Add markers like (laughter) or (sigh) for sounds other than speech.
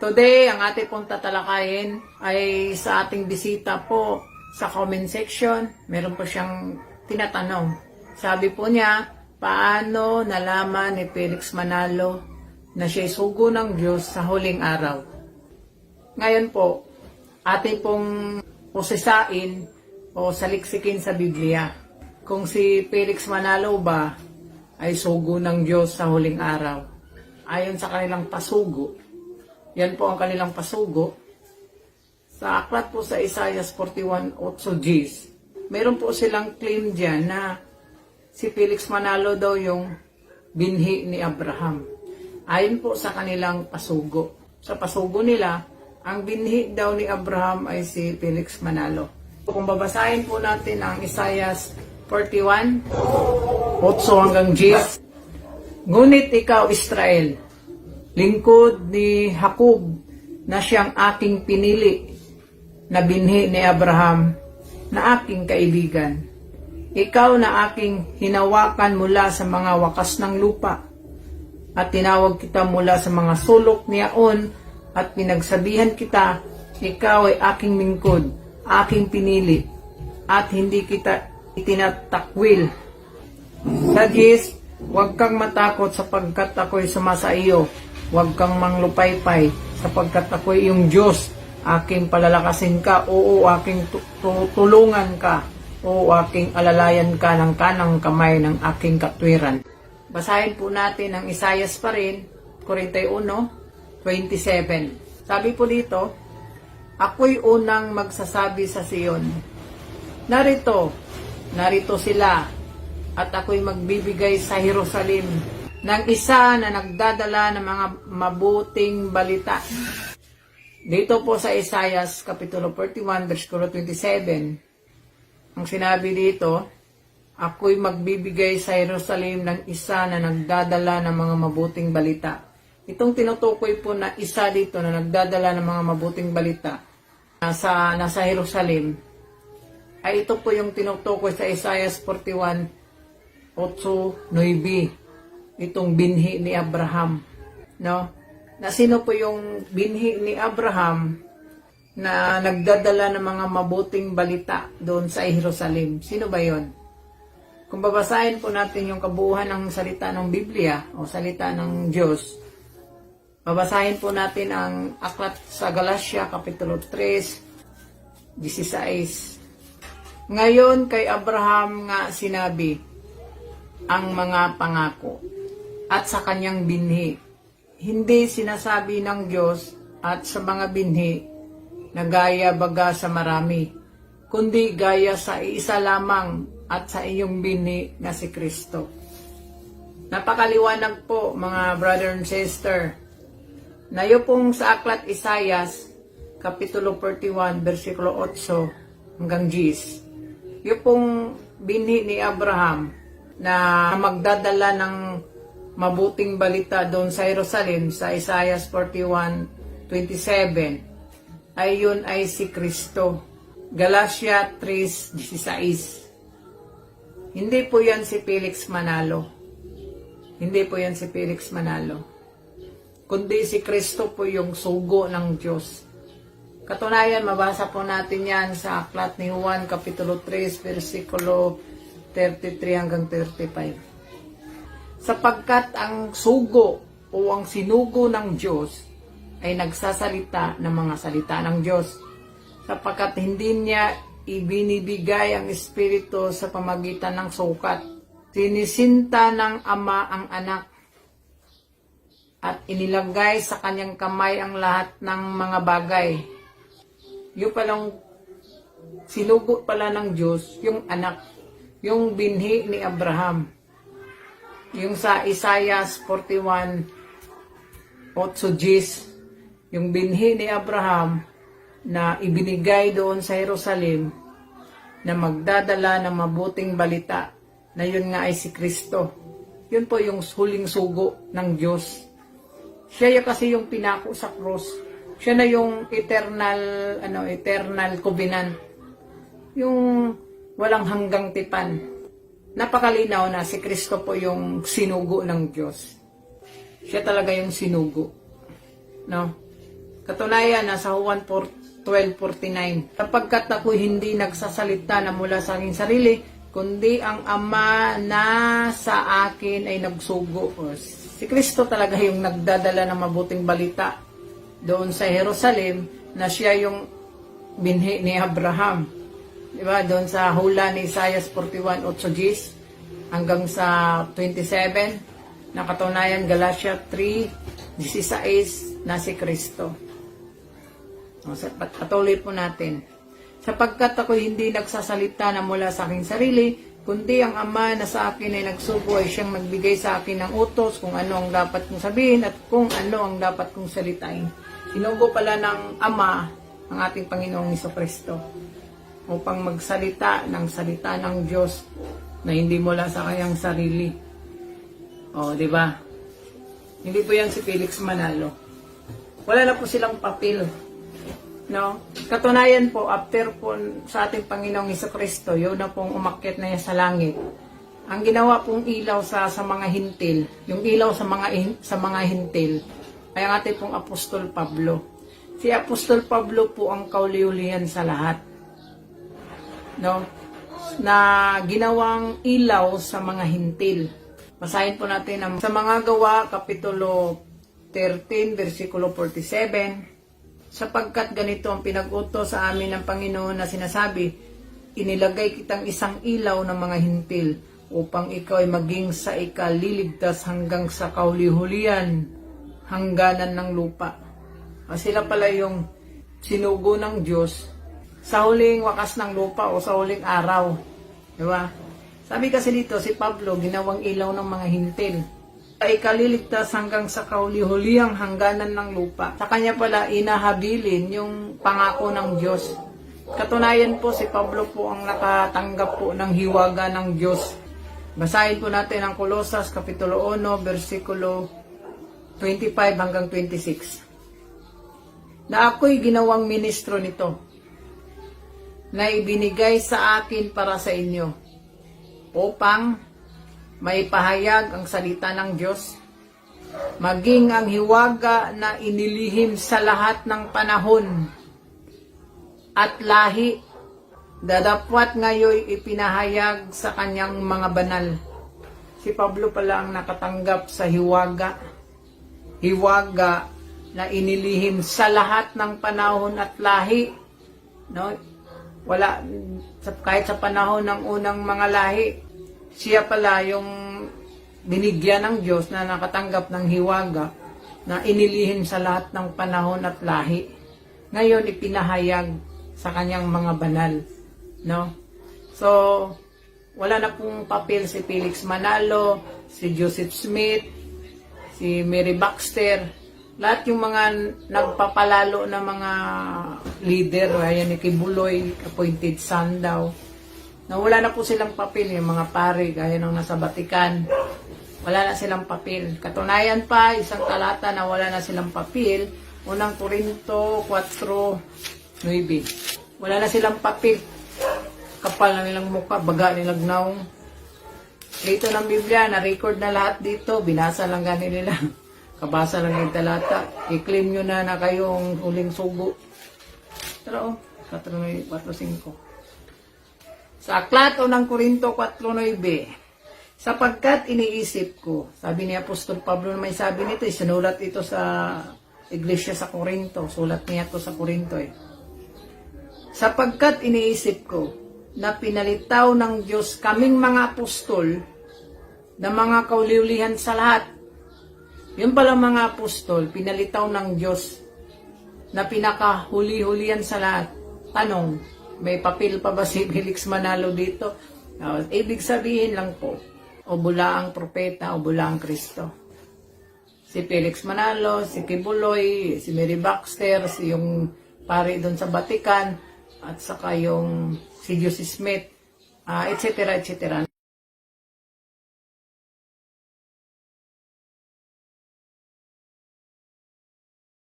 Today, ang ating pong tatalakayin ay sa ating bisita po sa comment section. Meron po siyang tinatanong. Sabi po niya, paano nalaman ni Felix Manalo na siya'y sugo ng Diyos sa huling araw? Ngayon po, ating pong pusisain o saliksikin sa Biblia kung si Felix Manalo ba ay sugo ng Diyos sa huling araw. Ayon sa kanilang pasugo, yan po ang kanilang pasugo. Sa aklat po sa Isaiah 41, 8 Gs, meron po silang claim dyan na si Felix Manalo daw yung binhi ni Abraham. Ayon po sa kanilang pasugo. Sa pasugo nila, ang binhi daw ni Abraham ay si Felix Manalo. Kung babasahin po natin ang Isaiah 41, 8 hanggang Gs, Ngunit ikaw, Israel, lingkod ni Jacob na siyang aking pinili na binhi ni Abraham na aking kaibigan. Ikaw na aking hinawakan mula sa mga wakas ng lupa at tinawag kita mula sa mga sulok niyaon at pinagsabihan kita, ikaw ay aking lingkod, aking pinili at hindi kita itinatakwil. Sagis, huwag kang matakot sapagkat ako'y sumasa iyo. Huwag kang manglupaypay sapagkat ako'y iyong Diyos. Aking palalakasin ka, oo, aking tu- tutulungan ka, oo, aking alalayan ka ng kanang kamay ng aking katwiran. Basahin po natin ang Isayas pa rin, 41, 27. Sabi po dito, Ako'y unang magsasabi sa Siyon, Narito, narito sila, at ako'y magbibigay sa Jerusalem ng isa na nagdadala ng mga mabuting balita. Dito po sa Isaias Kapitulo 41, versikulo 27, ang sinabi dito, Ako'y magbibigay sa Jerusalem ng isa na nagdadala ng mga mabuting balita. Itong tinutukoy po na isa dito na nagdadala ng mga mabuting balita nasa, nasa Jerusalem, ay ito po yung tinutukoy sa Isaiah 41, 8, 9, itong binhi ni Abraham. No? Na sino po yung binhi ni Abraham na nagdadala ng mga mabuting balita doon sa Jerusalem? Sino ba yon? Kung babasahin po natin yung kabuuan ng salita ng Biblia o salita ng Diyos, babasahin po natin ang aklat sa Galatia, Kapitulo 3, 16. Ngayon kay Abraham nga sinabi ang mga pangako at sa kanyang binhi. Hindi sinasabi ng Diyos at sa mga binhi na gaya baga sa marami, kundi gaya sa isa lamang at sa iyong binhi na si Kristo. Napakaliwanag po mga brother and sister na yun pong sa aklat Isayas, Kapitulo 41, versikulo 8 hanggang 10. Yung pong binhi ni Abraham na magdadala ng mabuting balita doon sa Jerusalem sa Isaiah 41, 27 ay yun ay si Kristo. Galatia 3.16 Hindi po yan si Felix Manalo. Hindi po yan si Felix Manalo. Kundi si Kristo po yung sugo ng Diyos. Katunayan, mabasa po natin yan sa aklat ni Juan, Kapitulo 3, versikulo 33 hanggang 35. Sapagkat ang sugo o ang sinugo ng Diyos ay nagsasalita ng mga salita ng Diyos. Sapagkat hindi niya ibinibigay ang Espiritu sa pamagitan ng sukat. Sinisinta ng Ama ang anak at inilagay sa kanyang kamay ang lahat ng mga bagay. Yung palang sinugo pala ng Diyos, yung anak, yung binhi ni Abraham. Yung sa Isaiah 41, 8 Gs, yung binhi ni Abraham na ibinigay doon sa Jerusalem na magdadala ng mabuting balita na yun nga ay si Kristo. Yun po yung huling sugo ng Diyos. Siya yung kasi yung pinako sa cross. Siya na yung eternal, ano, eternal covenant. Yung walang hanggang tipan. Napakalinaw na si Kristo po yung sinugo ng Diyos. Siya talaga yung sinugo. No? Katunayan, nasa Juan 4, 12.49. Sapagkat ako hindi nagsasalita na mula sa aking sarili, kundi ang Ama na sa akin ay nagsugo. Si Kristo talaga yung nagdadala ng mabuting balita doon sa Jerusalem na siya yung binhi ni Abraham. Di ba? Doon sa hula ni Isaiah 41, 8 hanggang sa 27 na katunayan Galatia 3, 16 na si Kristo. O, sa- pat- Patuloy po natin. Sapagkat ako hindi nagsasalita na mula sa aking sarili, kundi ang Ama na sa akin ay nagsugo ay siyang nagbigay sa akin ng utos kung ano ang dapat kong sabihin at kung ano ang dapat kong salitain. Sinugo pala ng Ama ang ating Panginoong Iso Kristo upang magsalita ng salita ng Diyos na hindi mula sa kanyang sarili. O, di ba? Hindi po yan si Felix Manalo. Wala na po silang papel. No? Katunayan po, after po sa ating Panginoong Iso Kristo, yun na pong umakyat na yan sa langit. Ang ginawa pong ilaw sa sa mga hintil, yung ilaw sa mga hin- sa mga hintil, ay ang ating pong Apostol Pablo. Si Apostol Pablo po ang kauliulihan sa lahat. No? Na ginawang ilaw sa mga hintil. Basahin po natin ang sa mga gawa, Kapitulo 13, versikulo 47 sapagkat ganito ang pinag-utos sa amin ng Panginoon na sinasabi, inilagay kitang isang ilaw ng mga hintil upang ikaw ay maging sa ikaliligtas hanggang sa kaulihulian, hangganan ng lupa. O sila pala yung sinugo ng Diyos sa huling wakas ng lupa o sa huling araw. Di ba? Sabi kasi dito, si Pablo, ginawang ilaw ng mga hintil ay kaliligtas hanggang sa kauli-huliang hangganan ng lupa. Sa kanya pala inahabilin yung pangako ng Diyos. Katunayan po si Pablo po ang nakatanggap po ng hiwaga ng Diyos. Basahin po natin ang Kolosas Kapitulo 1, versikulo 25 hanggang 26. Na ako'y ginawang ministro nito, na ibinigay sa akin para sa inyo, upang may pahayag ang salita ng Diyos, maging ang hiwaga na inilihim sa lahat ng panahon at lahi, dadapwat ngayon ipinahayag sa kanyang mga banal. Si Pablo pala ang nakatanggap sa hiwaga, hiwaga na inilihim sa lahat ng panahon at lahi. No? Wala, sa- kahit sa panahon ng unang mga lahi, siya pala yung binigyan ng Diyos na nakatanggap ng hiwaga na inilihim sa lahat ng panahon at lahi. Ngayon, ipinahayag sa kanyang mga banal. No? So, wala na pong papel si Felix Manalo, si Joseph Smith, si Mary Baxter, lahat yung mga nagpapalalo na mga leader, ayan ni Kibuloy, appointed son daw, na wala na po silang papel, yung mga pare, gaya ng nasa Batikan, wala na silang papel. Katunayan pa, isang talata na wala na silang papel, unang Korinto 4, 9. Wala na silang papel. Kapal na nilang mukha, baga nilang naong. Dito ng Biblia, na-record na lahat dito, binasa lang gani nila. (laughs) Kabasa lang yung talata. I-claim nyo na na kayong huling sugo. Pero, oh, 4, 5. Sa aklat o ng Korinto 4.9, sapagkat iniisip ko, sabi ni Apostol Pablo na may sabi nito, eh, sinulat ito sa iglesia sa Korinto, sulat niya to sa Korinto eh. Sapagkat iniisip ko, na pinalitaw ng Diyos kaming mga apostol, na mga kauliulihan sa lahat. Yung pala mga apostol, pinalitaw ng Diyos, na pinakahuli-hulihan sa lahat. Tanong, may papel pa ba si Felix Manalo dito? Uh, ibig sabihin lang po, o bula ang propeta o bula ang Kristo. Si Felix Manalo, si Kibuloy, si Mary Baxter, si yung pare doon sa Vatican, at saka yung si Joseph Smith, ah, etc. etc.